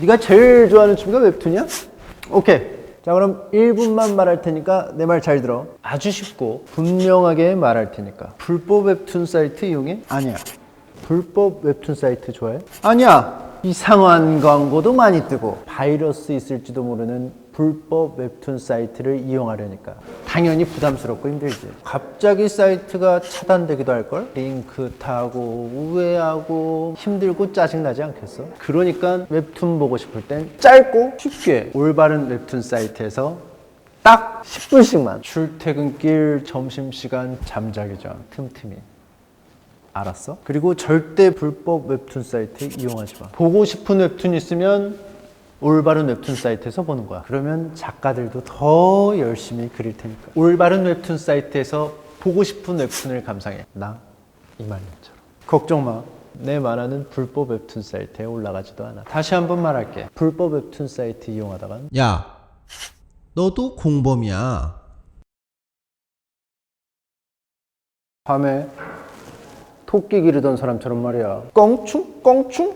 네가 제일 좋아하는 취미가 웹툰이야? 오케이. 자 그럼 1분만 말할 테니까 내 말 잘 들어. 아주 쉽고 분명하게 말할 테니까. 불법 웹툰 사이트 이용해? 아니야. 불법 웹툰 사이트 좋아해? 아니야. 이상한 광고도 많이 뜨고 바이러스 있을지도 모르는 불법 웹툰 사이트를 이용하려니까 당연히 부담스럽고 힘들지. 갑자기 사이트가 차단되기도 할걸? 링크 타고 우회하고 힘들고 짜증나지 않겠어? 그러니까 웹툰 보고 싶을 땐 짧고 쉽게 올바른 웹툰 사이트에서 딱 10분씩만 출퇴근길 점심시간 잠자기 전 틈틈이 알았어? 그리고 절대 불법 웹툰 사이트 이용하지 마. 보고 싶은 웹툰 있으면 올바른 웹툰 사이트에서 보는 거야. 그러면 작가들도 더 열심히 그릴 테니까. 올바른 웹툰 사이트에서 보고 싶은 웹툰을 감상해. 나 이말년처럼. 걱정 마. 내 만화는 불법 웹툰 사이트에 올라가지도 않아. 다시 한번 말할게. 불법 웹툰 사이트 이용하다간 야, 너도 공범이야. 밤에 토끼 기르던 사람처럼 말이야. 껑충 껑충